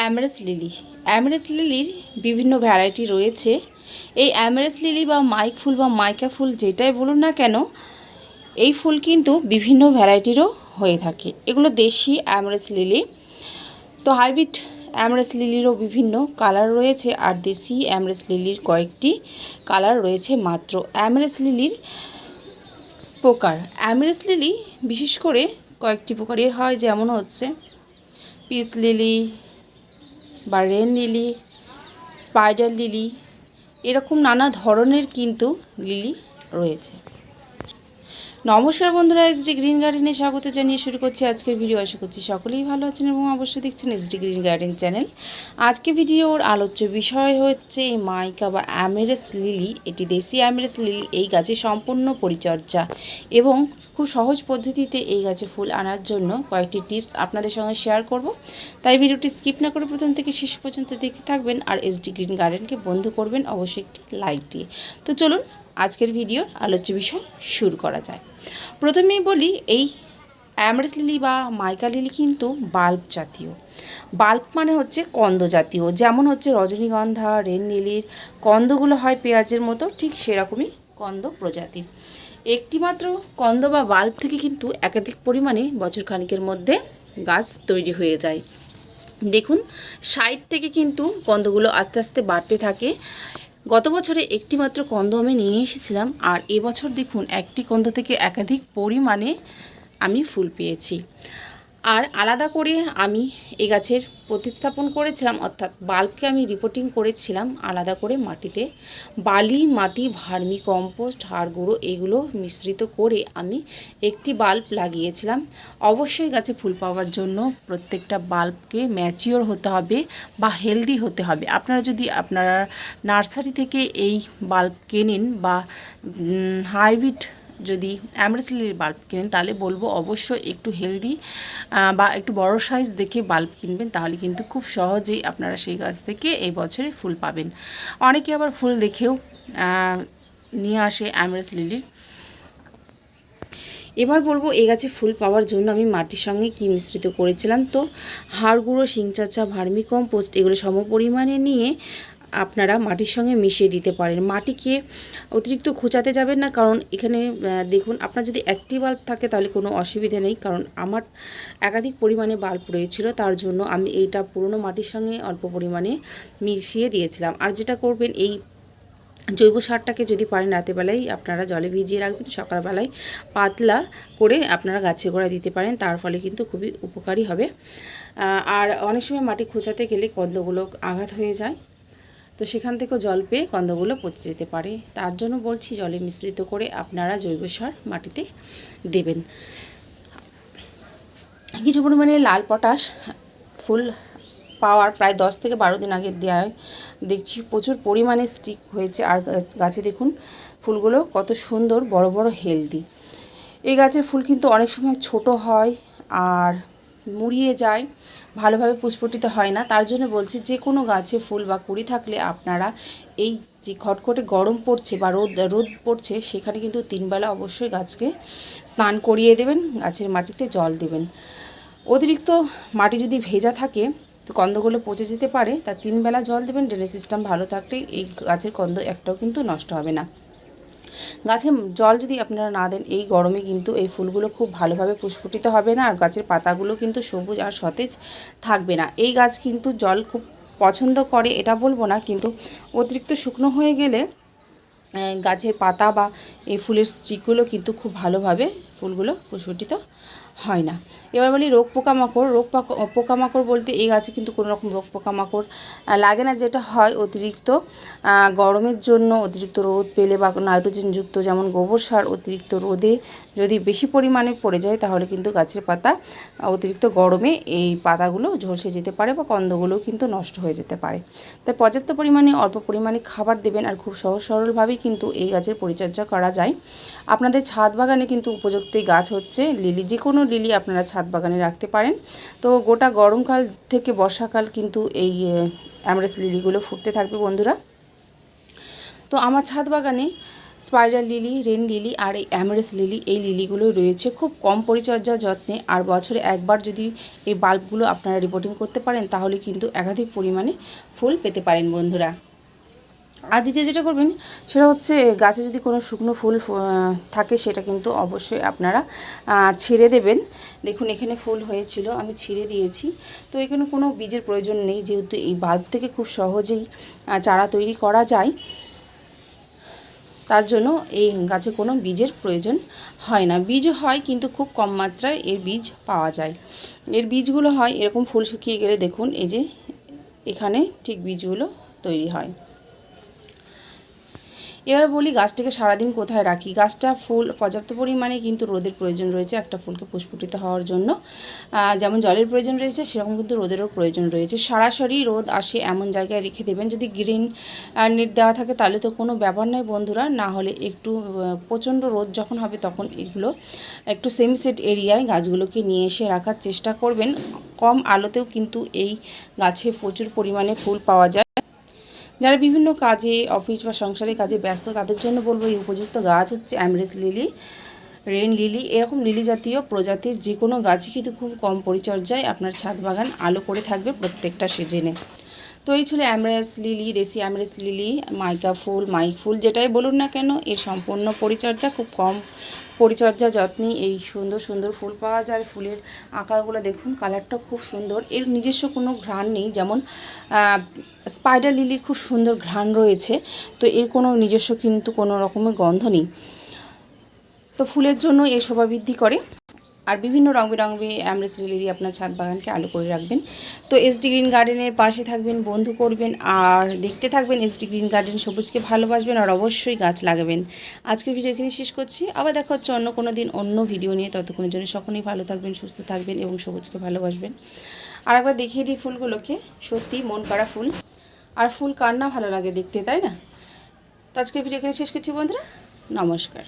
অ্যামারেস lily অ্যামারেস লিলির বিভিন্ন variety রয়েছে। এই অ্যামারেস লিলি বা মাইক ফুল বা মাইকা ফুল যেটাই বলুন না কেন, এই ফুল কিন্তু বিভিন্ন ভ্যারাইটিরও হয়ে থাকে। এগুলো দেশি অ্যামারেস লিলি তো হাইব্রিড অ্যামরেস লিলিরও বিভিন্ন কালার রয়েছে আর দেশি অ্যামরেস লিলির কয়েকটি কালার রয়েছে মাত্র। অ্যামরেস লিলির প্রকার অ্যামরেস লিলি বিশেষ করে কয়েকটি প্রকারের হয়, যেমন হচ্ছে পিস লিলি বা রেন লিলি স্পাইডার লিলি এরকম নানা ধরনের কিন্তু লিলি রয়েছে। নমস্কার বন্ধুরা এসডি গ্রিন গার্ডেনে স্বাগত জানিয়ে শুরু করছি আজকের ভিডিও। আশা করছি সকলেই ভালো আছেন এবং অবশ্যই দেখছেন এসডি গ্রিন গার্ডেন চ্যানেল। আজকে ভিডিওর আলোচ্য বিষয় হচ্ছে এই মাইকা বা অ্যামেরেস লিলি, এটি দেশি অ্যামেরেস লিলি, এই গাছের সম্পূর্ণ পরিচর্যা এবং খুব সহজ পদ্ধতিতে এই গাছে ফুল আনার জন্য কয়েকটি টিপস আপনাদের সঙ্গে শেয়ার করব। তাই ভিডিওটি স্কিপ না করে প্রথম থেকে শেষ পর্যন্ত দেখতে থাকবেন আর এসডি গ্রিন গার্ডেনকে বন্ধ করবেন অবশ্যই একটি লাইক দিয়ে। তো চলুন আজকের ভিডিওর আলোচ্য বিষয় শুরু করা যায়। প্রথমেই বলি, এই অ্যামরেস লিলি বা মাইকা লিলি কিন্তু বাল্ব জাতীয়। বাল্ব মানে হচ্ছে কন্দ জাতীয়, যেমন হচ্ছে রজনীগন্ধা, রেন লিলির কন্দগুলো হয় পেঁয়াজের মতো, ঠিক সেরকমই কন্দ প্রজাতির। একটিমাত্র কন্দ বা বাল্ব থেকে কিন্তু একাধিক পরিমাণে বছর খানিকের মধ্যে গাছ তৈরি হয়ে যায়। দেখুন সাইড থেকে কিন্তু কন্দগুলো আস্তে আস্তে বাড়তে থাকে। গত বছরে একটি মাত্র কন্দ আমি নিয়ে এসেছিলাম, আর এবছর দেখুন একটি কন্দ থেকে একাধিক পরিমাণে আমি ফুল পেয়েছি। আর আলাদা করে আমি এ গাছের প্রতিস্থাপন করেছিলাম, অর্থাৎ বাল্বকে আমি রিপোর্টিং করেছিলাম আলাদা করে মাটিতে। বালি, মাটি, ভার্মি কম্পোস্ট হাড় গুঁড়ো এগুলো মিশ্রিত করে আমি একটি বাল্ব লাগিয়েছিলাম। অবশ্যই গাছে ফুল পাওয়ার জন্য প্রত্যেকটা বাল্বকে ম্যাচিওর হতে হবে বা হেলদি হতে হবে। আপনারা যদি আপনারা নার্সারি থেকে এই বাল্ব কেনেন বা হাইব্রিড যদি অ্যামরেসলির বাল্ব কেনেন, তাহলে বলব অবশ্যই একটু হেলদি বা একটু বড় সাইজ দেখে বাল্ব কিনবেন, তাহলে কিন্তু খুব সহজেই আপনারা সেই গাছ থেকে এই বছরে ফুল পাবেন। অনেকে আবার ফুল দেখেও নিয়ে আসে অ্যামরেস লিলির এবার বলব এই গাছে ফুল পাওয়ার জন্য আমি মাটির সঙ্গে কি মিশ্রিত করেছিলাম, তো হাড় গুঁড়ো শিংচাচা, ভার্মিকম্পোস্ট এগুলো সম পরিমাণে নিয়ে আপনারা মাটির সঙ্গে মিশিয়ে দিতে পারেন। মাটিকে অতিরিক্ত খোঁচাতে যাবেন না, কারণ এখানে দেখুন, আপনার যদি একটি বাল্ব থাকে তাহলে কোনো অসুবিধা নেই, কারণ আমার একাধিক পরিমাণে বাল্ব রয়েছিল, তার জন্য আমি এইটা পুরনো মাটির সঙ্গে অল্প পরিমাণে মিশিয়ে দিয়েছিলাম। আর যেটা করবেন, এই জৈব সারটাকে যদি পারেন রাতেবেলায় আপনারা জলে ভিজিয়ে রাখবেন, সকালবেলায় পাতলা করে আপনারা গাছের গোড়ায় দিতে পারেন, তার ফলে কিন্তু খুবই উপকারী হবে। আর অনেক সময় মাটি খোঁচাতে গেলে কন্দগুলো আঘাত হয়ে যায় তো সেখান থেকেও জল পেয়ে কন্দগুলো পচে যেতে পারে। তার জন্য বলছি জলে মিশ্রিত করে আপনারা জৈব সার মাটিতে দেবেন। কিছু পরিমাণে লাল পটাশ ফুল পাওয়ার প্রায় দশ থেকে বারো দিন আগে দেওয়ায় দেখছি। প্রচুর পরিমাণে স্টিক হয়েছে। আর গাছে দেখুন, ফুলগুলো কত সুন্দর, বড় বড় হেলদি এই গাছের ফুল কিন্তু অনেক সময় ছোট হয়, আর মুড়িয়ে যায়, ভালোভাবে পুষ্পটিত হয় না। তার জন্য বলছি, যে কোনো গাছে ফুল বা কুড়ি থাকলে আপনারা এই যে খটখটে গরম পড়ছে বা রোদ রোদ পড়ছে, সেখানে কিন্তু তিনবেলা অবশ্যই গাছকে স্নান করিয়ে দেবেন, গাছের মাটিতে জল দেবেন। অতিরিক্ত মাটি যদি ভেজা থাকে, তো কন্দগুলো পচে যেতে পারে, তা তিনবেলা জল দেবেন ড্রেনেজ সিস্টেম ভালো থাকলে এই গাছের কন্দ একটাও কিন্তু নষ্ট হবে না। গাছে জল যদি আপনারা না দেন, এই গরমে কিন্তু এই ফুলগুলো খুব ভালোভাবে পুষ্পটিত হবে না, আর গাছের পাতাগুলো কিন্তু সবুজ আর সতেজ থাকবে না। এই গাছ কিন্তু জল খুব পছন্দ করে, এটা বলব না, কিন্তু অতিরিক্ত শুকনো হয়ে গেলে গাছের পাতা বা এই ফুলের স্টিকগুলো কিন্তু খুব ভালোভাবে ফুলগুলো পুষ্পটিত হয় না। এবার বলি রোগ পোকামাকড় রোগ পোকামাকড় বলতে এই গাছে কিন্তু কোনো রকম রোগ পোকামাকড় লাগে না যেটা হয় অতিরিক্ত। গরমের জন্য অতিরিক্ত রোদ পেলে বা নাইট্রোজেনযুক্ত যেমন গোবর সার অতিরিক্ত রোদে যদি বেশি পরিমাণে পড়ে যায় তাহলে কিন্তু গাছের পাতা অতিরিক্ত গরমে এই পাতাগুলো ঝলসে যেতে পারে বা কন্দগুলো কিন্তু নষ্ট হয়ে যেতে পারে। তাই পর্যাপ্ত পরিমাণে, অল্প পরিমাণে খাবার দেবেন আর খুব সহজ সরলভাবেই কিন্তু এই গাছের পরিচর্যা করা যায়। আপনাদের ছাদ বাগানে কিন্তু উপযুক্ত গাছ হচ্ছে লিলি। যে কোনো লিলি আপনারা ছাদ বাগানে রাখতে পারেন। তো গোটা গরমকাল থেকে বর্ষাকাল কিন্তু এই অ্যামরেস লিলিগুলো ফুটতে থাকবে বন্ধুরা। তো আমার ছাদ বাগানে স্পাইডার লিলি রেন লিলি আর এই অ্যামারেস লিলি এই লিলিগুলো রয়েছে। খুব কম পরিচর্যা যত্নে আর বছরে একবার যদি এই বাল্বগুলো আপনারা রিপোর্টিং করতে পারেন, তাহলে কিন্তু একাধিক পরিমাণে ফুল পেতে পারেন বন্ধুরা। আর দ্বিতীয় যেটা করবেন, সেটা হচ্ছে গাছে যদি কোনো শুকনো ফুল থাকে, সেটা কিন্তু অবশ্যই আপনারা ছিঁড়ে দেবেন। দেখুন, এখানে ফুল হয়েছিল, আমি ছিঁড়ে দিয়েছি। তো এখানে কোনো বীজের প্রয়োজন নেই, যেহেতু এই বাল্ব থেকে খুব সহজেই চারা তৈরি করা যায়। তার জন্য এই গাছে কোনো বীজের প্রয়োজন হয় না। বীজ হয়, কিন্তু খুব কম মাত্রায় এর বীজ পাওয়া যায়। এর বীজগুলো হয়, এরকম ফুল শুকিয়ে গেলে দেখুন, এই যে এখানে ঠিক বীজগুলো তৈরি হয়। এবার বলি গাছটিকে সারাদিন কোথায় রাখি? গাছটা ফুল, পর্যাপ্ত পরিমাণে কিন্তু রোদের প্রয়োজন রয়েছে একটা ফুলকে পুষ্পটিত হওয়ার জন্য। যেমন জলের প্রয়োজন রয়েছে, সেরকম কিন্তু রোদেরও প্রয়োজন রয়েছে। সরাসরি রোদ আসে এমন জায়গায় রেখে দেবেন, যদি গ্রিন নেট দেওয়া থাকে তাহলে তো কোনো ব্যাপার নয় বন্ধুরা। না হলে একটু প্রচণ্ড রোদ যখন হবে তখন এগুলো একটু সেম সেট এরিয়ায় গাছগুলোকে নিয়ে এসে রাখার চেষ্টা করবেন। কম আলোতেও কিন্তু এই গাছে প্রচুর পরিমাণে ফুল পাওয়া যায়। যারা বিভিন্ন কাজে অফিস বা সংসারের কাজে ব্যস্ত, তাদের জন্য বলব এই উপযুক্ত গাছ হচ্ছে অ্যামরেস লিলি রেন লিলি এরকম লিলি জাতীয় প্রজাতির যে কোনো গাছই কিন্তু খুব কম পরিচর্যায় আপনার ছাদ বাগান আলো করে থাকবে প্রত্যেকটা সিজনে তো এই ছিল অ্যামরেস লিলি, দেশি অ্যামরেস লিলি, মাইকা ফুল, মাইক ফুল, যেটাই বলুন না কেন, এর সম্পূর্ণ পরিচর্যা, খুব কম পরিচর্যা যত্নে এই সুন্দর সুন্দর ফুল পাওয়া যায়। ফুলের আকারগুলো দেখুন, কালারটা খুব সুন্দর। এর নিজস্ব কোনো ঘ্রাণ নেই, যেমন স্পাইডার লিলির খুব সুন্দর ঘ্রাণ রয়েছে, তো এর কোনো নিজস্ব কিন্তু কোনো রকমের গন্ধ নেই। তো ফুলের জন্য এর শোভাবৃদ্ধি করে। আর বিভিন্ন রং বেরঙে অ্যামরেস লিলি দিয়ে আপনার ছাদ বাগানকে আলো করে রাখবেন। তো এসডি গ্রিন গার্ডেনের পাশে থাকবেন, বন্ধু করবেন, আর দেখতে থাকবেন এসডি গ্রিন গার্ডেন সবুজকে ভালোবাসবেন আর অবশ্যই গাছ লাগাবেন। আজকের ভিডিও এখানে শেষ করছি। আবার দেখা হচ্ছে অন্য কোনো দিন অন্য ভিডিও নিয়ে। ততক্ষণের জন্য সকলেই ভালো থাকবেন, সুস্থ থাকবেন এবং সবুজকে ভালোবাসবেন। আর একবার দেখিয়ে দিই ফুলগুলোকে। সত্যি মন কাড়া ফুল। আর ফুল কার না ভালো লাগে দেখতে, তাই না? তো আজকের ভিডিও এখানে শেষ করছি বন্ধুরা। নমস্কার।